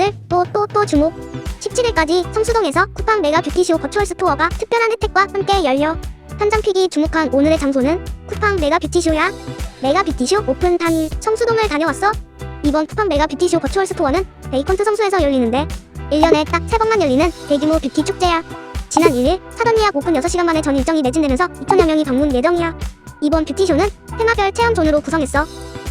것들 또 또 또 주목. 17일까지 성수동에서 쿠팡 메가 뷰티쇼 버추얼 스토어가 특별한 혜택과 함께 열려 현장 픽이 주목한 오늘의 장소는 쿠팡 메가 뷰티쇼야. 메가 뷰티쇼 오픈 당일 성수동을 다녀왔어. 이번 쿠팡 메가 뷰티쇼 버추얼 스토어는 베이컨트 성수에서 열리는데 1년에 딱 3번만 열리는 대규모 뷰티 축제야. 지난 1일 사전 예약 오픈 6시간 만에 전 일정이 매진되면서 2천여 명이 방문 예정이야. 이번 뷰티쇼는 테마별 체험존으로 구성했어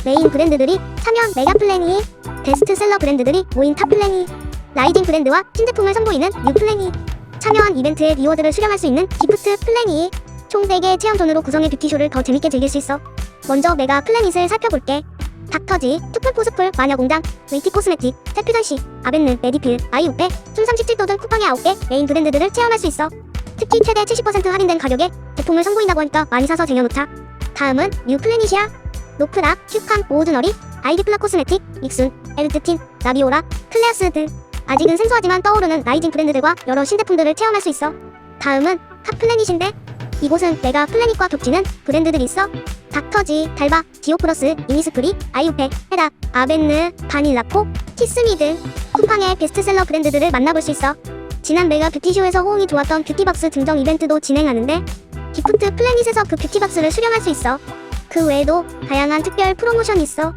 메인 브랜드들이 참여 메가 플래니 베스트셀러 브랜드들이 모인 탑 플래니 라이징 브랜드와 신제품을 선보이는 뉴 플래니 참여한 이벤트의 리워드를 수령할 수 있는 기프트 플래니 총 4개의 체험존으로 구성의 뷰티쇼를 더 재밌게 즐길 수 있어. 먼저 메가 플래닛을 살펴볼게. 닥터지, 투풀포스풀, 마녀공장, 웨이티 코스메틱, 세퓨전시, 아벤느, 메디필, 아이오페, 춤 37도 등 쿠팡의 9개 메인 브랜드들을 체험할 수 있어. 특히 최대 70% 할인된 가격에 제품을 선보인다고 하니까 많이 사서 쟁여놓자. 다음은 뉴 플래닛이야 노프락, 큐칸, 오드너리, 아이디플라 코스메틱, 믹순, 에르트틴, 나비오라, 클레아스 등 아직은 생소하지만 떠오르는 라이징 브랜드들과 여러 신제품들을 체험할 수 있어. 다음은 핫플래닛인데 이곳은 내가 플래닛과 겹치는 브랜드들이 있어. 닥터지, 달바, 지오플러스, 이니스프리, 아이오페, 헤라, 아벤느, 바닐라코, 티스미 등 쿠팡의 베스트셀러 브랜드들을 만나볼 수 있어. 지난 메가 뷰티쇼에서 호응이 좋았던 뷰티박스 증정 이벤트도 진행하는데 기프트 플래닛에서 그 뷰티박스를 수령할 수 있어. 그 외에도 다양한 특별 프로모션이 있어.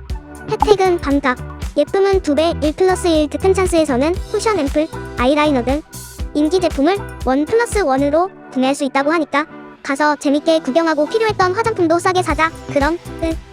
혜택은 반값, 예쁨은 2배 1 플러스 1 득템 찬스에서는 쿠션 앰플, 아이라이너 등 인기 제품을 원 플러스 원으로 구매할 수 있다고 하니까 가서 재밌게 구경하고 필요했던 화장품도 싸게 사자. 그럼 끝.